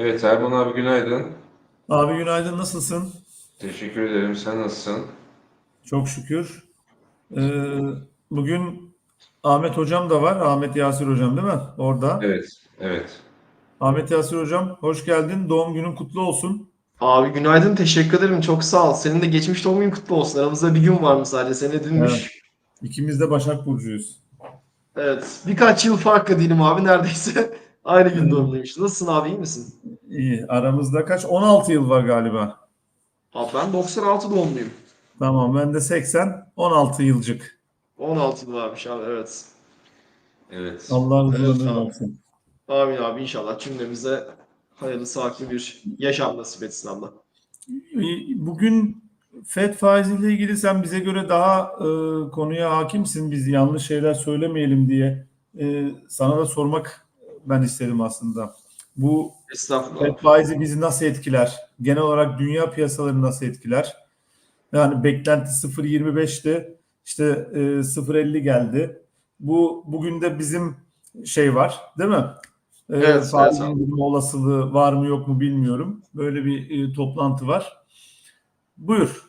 Evet Erman abi günaydın. Abi günaydın, nasılsın? Teşekkür ederim. Sen nasılsın? Çok şükür. Ee, bugün Ahmet Hocam da var. Ahmet Yasir Hocam değil mi? Orada. Evet, evet. Ahmet Yasir Hocam hoş geldin. Doğum günün kutlu olsun. Abi günaydın, teşekkür ederim. Çok sağ ol. Senin de geçmiş doğum günün kutlu olsun. Aramızda bir gün var mı sadece? Senin dünmüş. İkimiz de Başak Burcu'yuz. Evet. Birkaç yıl farklı değilim abi. Neredeyse aynı gün doğumluymuş. Nasılsın abi? iyi misin? İyi. Aramızda kaç? 16 yıl var galiba. Abi ben 96 doğumluyum. Tamam ben de 80. 16 yılcık. 16 yıl varmış abi. Evet. Evet. Allah Evet razı abi. olsun. Amin abi inşallah cümlemize hayırlı sağlıklı bir yaşam nasip etsin Allah. Bugün FED faiziyle ilgili sen bize göre daha e, konuya hakimsin. Biz yanlış şeyler söylemeyelim diye e, sana da sormak ben istedim aslında. Bu faizi bizi nasıl etkiler? Genel olarak dünya piyasalarını nasıl etkiler? Yani beklenti 0.25'ti. İşte e, 0.50 geldi. Bu bugün de bizim şey var, değil mi? E, Evet, faiz evet abi. indirme olasılığı var mı yok mu bilmiyorum. Böyle bir e, toplantı var. Buyur.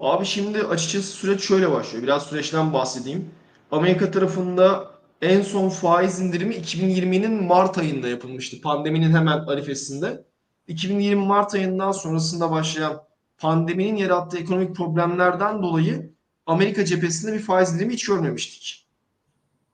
Abi şimdi açıkçası süreç şöyle başlıyor. Biraz süreçten bahsedeyim. Amerika tarafında en son faiz indirimi 2020'nin Mart ayında yapılmıştı. Pandeminin hemen arifesinde. 2020 Mart ayından sonrasında başlayan pandeminin yarattığı ekonomik problemlerden dolayı Amerika cephesinde bir faiz indirimi hiç görmemiştik.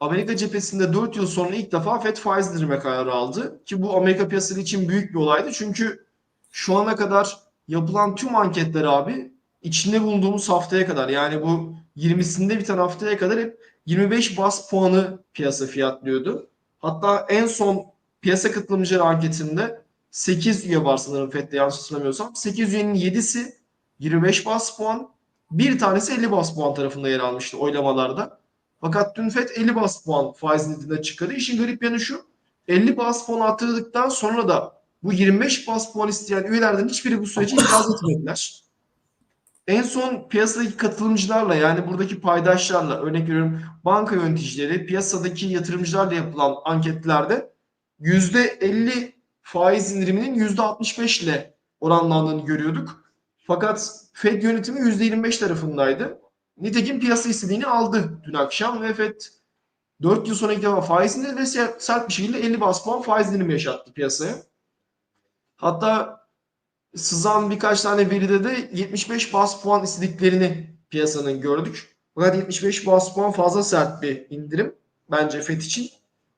Amerika cephesinde 4 yıl sonra ilk defa FED faiz indirme kararı aldı. Ki bu Amerika piyasası için büyük bir olaydı. Çünkü şu ana kadar yapılan tüm anketler abi içinde bulunduğumuz haftaya kadar yani bu 20'sinde biten haftaya kadar hep 25 bas puanı piyasa fiyatlıyordu. Hatta en son piyasa katılımcıları anketinde 8 üye var sanırım FED'de yanlış hatırlamıyorsam. 8 üyenin 7'si 25 bas puan, bir tanesi 50 bas puan tarafında yer almıştı oylamalarda. Fakat dün FED 50 bas puan faiz nedeniyle çıkardı. İşin garip yanı şu. 50 bas puan arttırdıktan sonra da bu 25 bas puan isteyen üyelerden hiçbiri bu sürece itiraz etmediler. En son piyasadaki katılımcılarla yani buradaki paydaşlarla örnek veriyorum banka yöneticileri piyasadaki yatırımcılarla yapılan anketlerde %50 faiz indiriminin %65 ile oranlandığını görüyorduk. Fakat Fed yönetimi %25 tarafındaydı. Nitekim piyasa istediğini aldı dün akşam ve Fed 4 yıl sonra ilk defa faiz indirdi ve sert bir şekilde 50 bas puan faiz indirimi yaşattı piyasaya. Hatta sızan birkaç tane veride de 75 bas puan istediklerini piyasanın gördük. Fakat 75 bas puan fazla sert bir indirim bence FED için.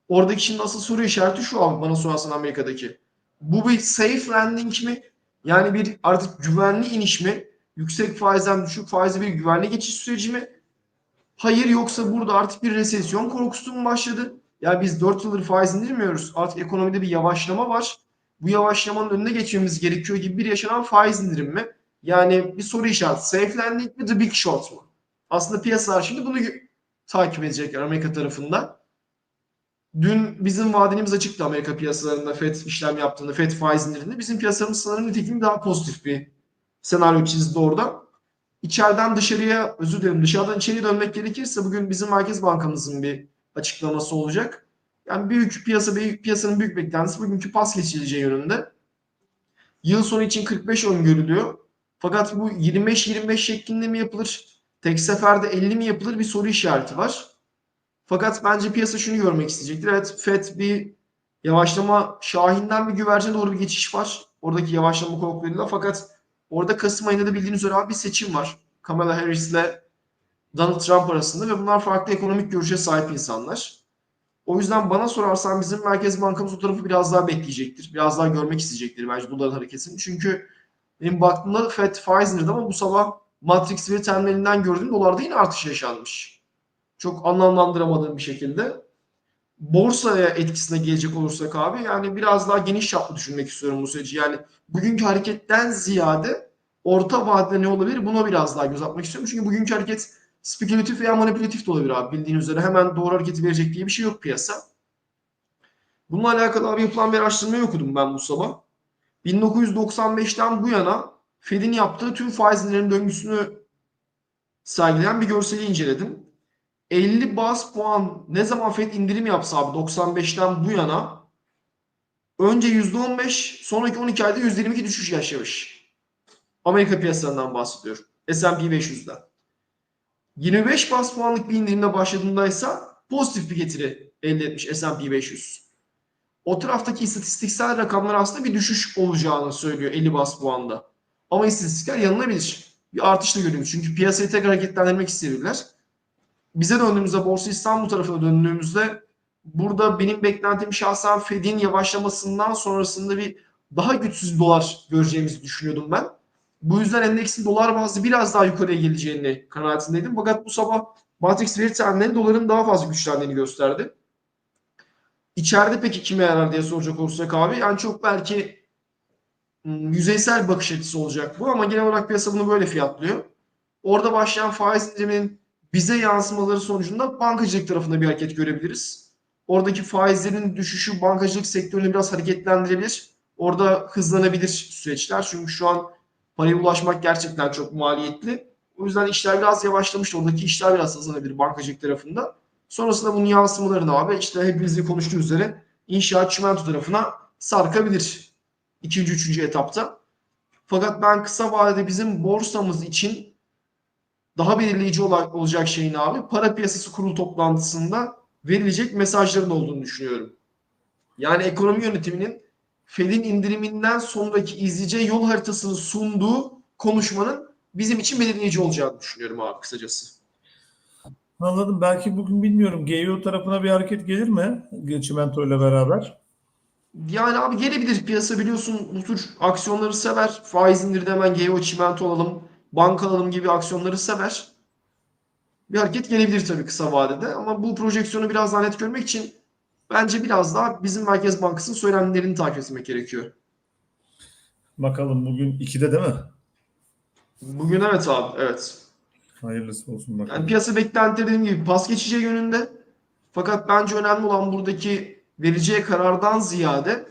Oradaki şimdi asıl soru işareti şu abi bana sorarsan Amerika'daki. Bu bir safe landing mi? Yani bir artık güvenli iniş mi? Yüksek faizden düşük faize bir güvenli geçiş süreci mi? Hayır yoksa burada artık bir resesyon korkusu mu başladı? Ya biz 4 yıldır faiz indirmiyoruz. Artık ekonomide bir yavaşlama var bu yavaşlamanın önüne geçmemiz gerekiyor gibi bir yaşanan faiz indirim mi? Yani bir soru işareti. Safe landing mi the big short mu? Aslında piyasalar şimdi bunu takip edecekler Amerika tarafında. Dün bizim vadenimiz açıktı Amerika piyasalarında FED işlem yaptığında, FED faiz indiriminde. Bizim piyasamız sanırım nitekim daha pozitif bir senaryo çizdi orada. İçeriden dışarıya, özür dilerim dışarıdan içeriye dönmek gerekirse bugün bizim Merkez Bankamızın bir açıklaması olacak. Yani büyük piyasa büyük piyasanın büyük beklentisi bugünkü pas geçileceği yönünde. Yıl sonu için 45 öngörülüyor. Fakat bu 25-25 şeklinde mi yapılır? Tek seferde 50 mi yapılır? Bir soru işareti var. Fakat bence piyasa şunu görmek isteyecektir. Evet FED bir yavaşlama şahinden bir güvercine doğru bir geçiş var. Oradaki yavaşlama korkularıyla. Fakat orada Kasım ayında da bildiğiniz üzere bir seçim var. Kamala Harris ile Donald Trump arasında ve bunlar farklı ekonomik görüşe sahip insanlar. O yüzden bana sorarsan bizim Merkez Bankamız o tarafı biraz daha bekleyecektir. Biraz daha görmek isteyecektir bence doların hareketini. Çünkü benim baktığımda FED faiz ama bu sabah Matrix veri terminalinden gördüğüm dolarda yine artış yaşanmış. Çok anlamlandıramadığım bir şekilde. Borsaya etkisine gelecek olursak abi yani biraz daha geniş çaplı düşünmek istiyorum bu süreci. Yani bugünkü hareketten ziyade orta vadede ne olabilir buna biraz daha göz atmak istiyorum. Çünkü bugünkü hareket spekülatif veya manipülatif de olabilir abi. Bildiğin üzere hemen doğru hareketi verecek diye bir şey yok piyasa. Bununla alakalı abi yapılan bir araştırmayı okudum ben bu sabah. 1995'ten bu yana Fed'in yaptığı tüm faiz indirim döngüsünü sergileyen bir görseli inceledim. 50 bas puan ne zaman Fed indirim yapsa abi 95'ten bu yana önce %15, sonraki 12 ayda %22 düşüş yaşamış. Amerika piyasalarından bahsediyorum. S&P 500'den. 25 bas puanlık bir indirimle başladığındaysa pozitif bir getiri elde etmiş S&P 500. O taraftaki istatistiksel rakamlar aslında bir düşüş olacağını söylüyor 50 bas puanda. Ama istatistikler yanılabilir. Bir artış da görüyoruz. Çünkü piyasayı tekrar hareketlendirmek istiyorlar. Bize döndüğümüzde, Borsa İstanbul tarafına döndüğümüzde burada benim beklentim şahsen Fed'in yavaşlamasından sonrasında bir daha güçsüz dolar göreceğimizi düşünüyordum ben. Bu yüzden endeksin dolar bazlı biraz daha yukarıya geleceğini kanaatindeydim. Fakat bu sabah Matrix veri tahminleri doların daha fazla güçlendiğini gösterdi. İçeride peki kime yarar diye soracak olursak abi. Yani çok belki hmm, yüzeysel bakış açısı olacak bu ama genel olarak piyasa bunu böyle fiyatlıyor. Orada başlayan faiz indiriminin bize yansımaları sonucunda bankacılık tarafında bir hareket görebiliriz. Oradaki faizlerin düşüşü bankacılık sektörünü biraz hareketlendirebilir. Orada hızlanabilir süreçler. Çünkü şu an paraya ulaşmak gerçekten çok maliyetli. O yüzden işler biraz yavaşlamış. Oradaki işler biraz hızlanabilir bankacılık tarafında. Sonrasında bunun yansımalarını abi işte hepimizin konuştuğu üzere inşaat çimento tarafına sarkabilir. ikinci, üçüncü etapta. Fakat ben kısa vadede bizim borsamız için daha belirleyici ola- olacak şeyin abi para piyasası kurulu toplantısında verilecek mesajların olduğunu düşünüyorum. Yani ekonomi yönetiminin Fed'in indiriminden sonraki izleyeceği yol haritasını sunduğu konuşmanın bizim için belirleyici olacağını düşünüyorum abi kısacası. Anladım. Belki bugün bilmiyorum. GEO tarafına bir hareket gelir mi? Çimento ile beraber. Yani abi gelebilir piyasa biliyorsun bu tür aksiyonları sever. Faiz indirdi hemen GEO çimento alalım, banka alalım gibi aksiyonları sever. Bir hareket gelebilir tabii kısa vadede ama bu projeksiyonu biraz daha net görmek için bence biraz daha bizim Merkez Bankası'nın söylemlerini takip etmek gerekiyor. Bakalım bugün 2'de değil mi? Bugün evet abi evet. Hayırlısı olsun bakalım. Yani piyasa beklentileri dediğim gibi pas geçeceği yönünde. Fakat bence önemli olan buradaki vereceği karardan ziyade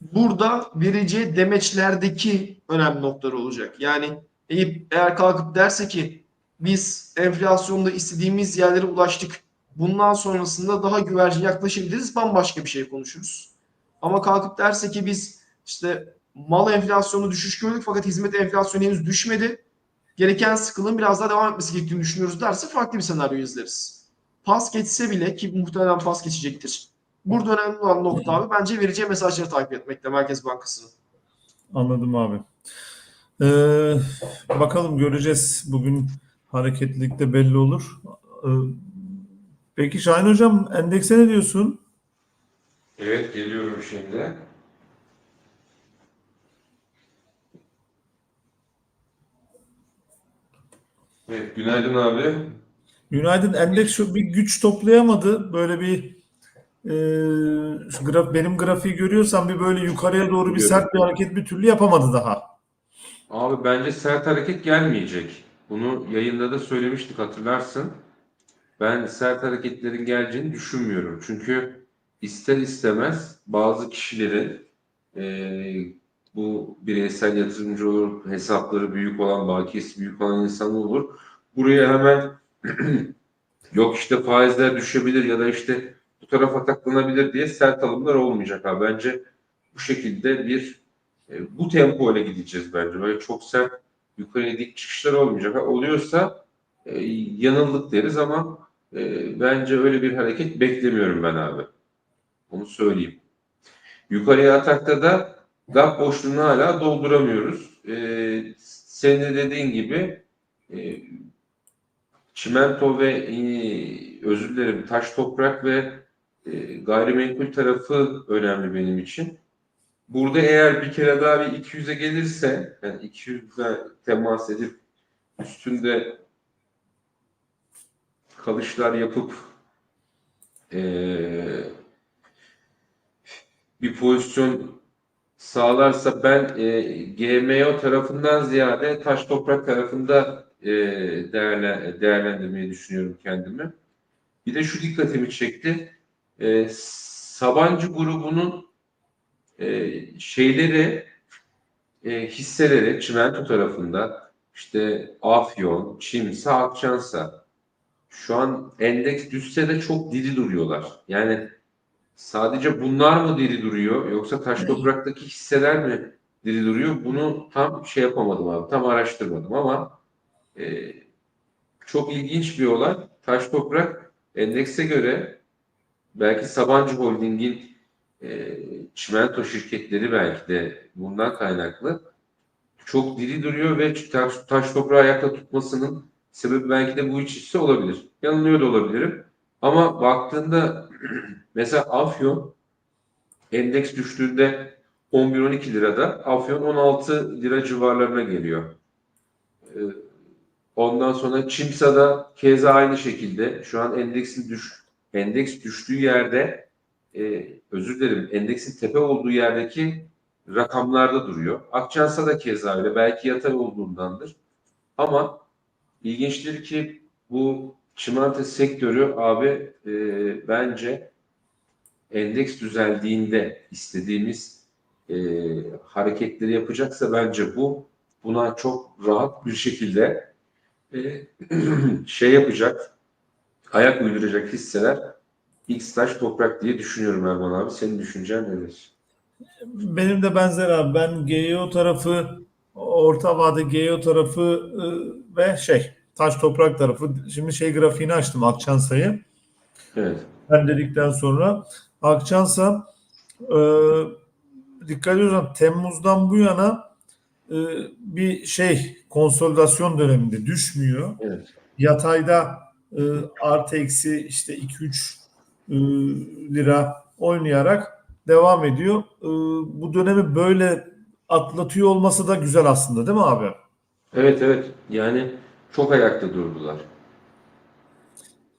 burada vereceği demeçlerdeki önemli noktalar olacak. Yani Eyüp eğer kalkıp derse ki biz enflasyonda istediğimiz yerlere ulaştık. Bundan sonrasında daha güvercin yaklaşabiliriz. Bambaşka bir şey konuşuruz. Ama kalkıp derse ki biz işte mal enflasyonu düşüş gördük fakat hizmet enflasyonu henüz düşmedi gereken sıkılığın biraz daha devam etmesi gerektiğini düşünüyoruz derse farklı bir senaryo izleriz. Pas geçse bile ki muhtemelen pas geçecektir. Burada önemli olan nokta abi bence vereceği mesajları takip etmekte Merkez Bankası'nın. Anladım abi. Ee, bakalım göreceğiz. Bugün hareketlilik de belli olur. Ee, peki Şahin Hocam endekse ne diyorsun? Evet geliyorum şimdi. Evet günaydın abi. Günaydın. Endeks şu bir güç toplayamadı. Böyle bir e, şu graf, benim grafiği görüyorsan bir böyle yukarıya doğru bir sert bir hareket bir türlü yapamadı daha. Abi bence sert hareket gelmeyecek. Bunu yayında da söylemiştik hatırlarsın. Ben sert hareketlerin geleceğini düşünmüyorum. Çünkü ister istemez bazı kişilerin eee, bu bireysel yatırımcı olur, hesapları büyük olan, bakiyesi büyük olan insan olur. Buraya hemen yok işte faizler düşebilir ya da işte bu tarafa taklanabilir diye sert alımlar olmayacak abi. Bence bu şekilde bir e, bu tempo ile gideceğiz bence. Böyle çok sert yukarıya dik çıkışlar olmayacak. Ha, oluyorsa e, yanıldık deriz ama e, bence öyle bir hareket beklemiyorum ben abi. Onu söyleyeyim. Yukarıya atakta da gap boşluğunu hala dolduramıyoruz. E, senin de dediğin gibi e, çimento ve e, özür dilerim taş toprak ve e, gayrimenkul tarafı önemli benim için. Burada eğer bir kere daha bir 200'e gelirse, yani 200'e temas edip üstünde kalışlar yapıp eee, bir pozisyon sağlarsa ben eee GMO tarafından ziyade taş toprak tarafında eee değerle, değerlendirmeyi düşünüyorum kendimi. Bir de şu dikkatimi çekti. Eee, Sabancı grubunun e, şeyleri e, hisseleri çimento tarafında işte Afyon, Çimsa, Akçansa şu an endeks düşse de çok diri duruyorlar. Yani sadece bunlar mı diri duruyor yoksa taş topraktaki hisseler mi diri duruyor? Bunu tam şey yapamadım abi. Tam araştırmadım ama e, çok ilginç bir olay. Taş toprak endekse göre belki Sabancı Holding'in e, çimento şirketleri belki de bundan kaynaklı çok diri duruyor ve taş, taş toprağı ayakta tutmasının sebebi belki de bu üç hisse olabilir. Yanılıyor da olabilirim. Ama baktığında mesela Afyon endeks düştüğünde 11-12 lirada Afyon 16 lira civarlarına geliyor. Ee, Ondan sonra Çimsa'da keza aynı şekilde şu an endeksin düş endeks düştüğü yerde e, özür dilerim endeksin tepe olduğu yerdeki rakamlarda duruyor. Akçansa da keza öyle. Belki yatay olduğundandır. Ama ilginçtir ki bu çimento sektörü abi e, bence endeks düzeldiğinde istediğimiz e, hareketleri yapacaksa bence bu buna çok rahat bir şekilde e, şey yapacak ayak uyduracak hisseler X taş toprak diye düşünüyorum Erman abi. Senin düşüncen nedir? Benim de benzer abi. Ben GEO tarafı, orta vade GEO tarafı e, ve şey taş toprak tarafı. Şimdi şey grafiğini açtım Akçansa'yı. Evet. Ben dedikten sonra Akçansa e, dikkat ediyorsan Temmuz'dan bu yana e, bir şey konsolidasyon döneminde düşmüyor. Evet. Yatayda e, artı eksi işte 2-3 e, lira oynayarak devam ediyor. E, bu dönemi böyle atlatıyor olması da güzel aslında değil mi abi? Evet evet. Yani çok ayakta durdular.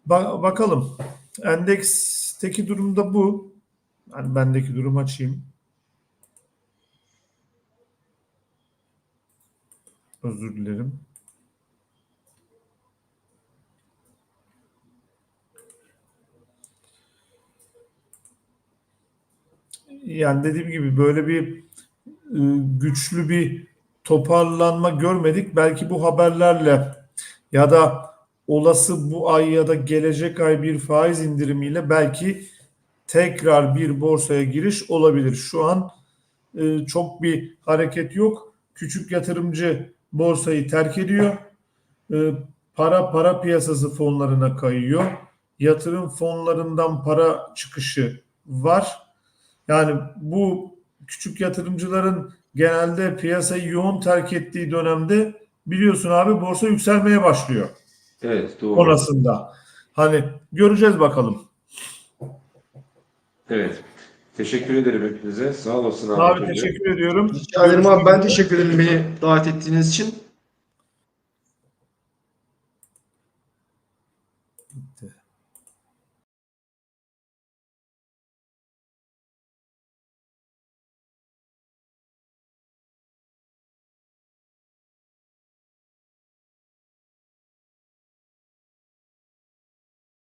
Ba- bakalım. Endeksteki durumda bu. Yani bendeki durum açayım. Özür dilerim. Yani dediğim gibi böyle bir güçlü bir toparlanma görmedik. Belki bu haberlerle ya da olası bu ay ya da gelecek ay bir faiz indirimiyle belki tekrar bir borsaya giriş olabilir. Şu an e, çok bir hareket yok. Küçük yatırımcı borsayı terk ediyor. E, para para piyasası fonlarına kayıyor. Yatırım fonlarından para çıkışı var. Yani bu küçük yatırımcıların genelde piyasayı yoğun terk ettiği dönemde biliyorsun abi borsa yükselmeye başlıyor Evet doğru. sonrasında. Hani göreceğiz bakalım. Evet. Teşekkür ederim hepinize. Sağ olasın Abi Hoca. teşekkür ediyorum. Rica ederim abi ben teşekkür ederim beni davet ettiğiniz için.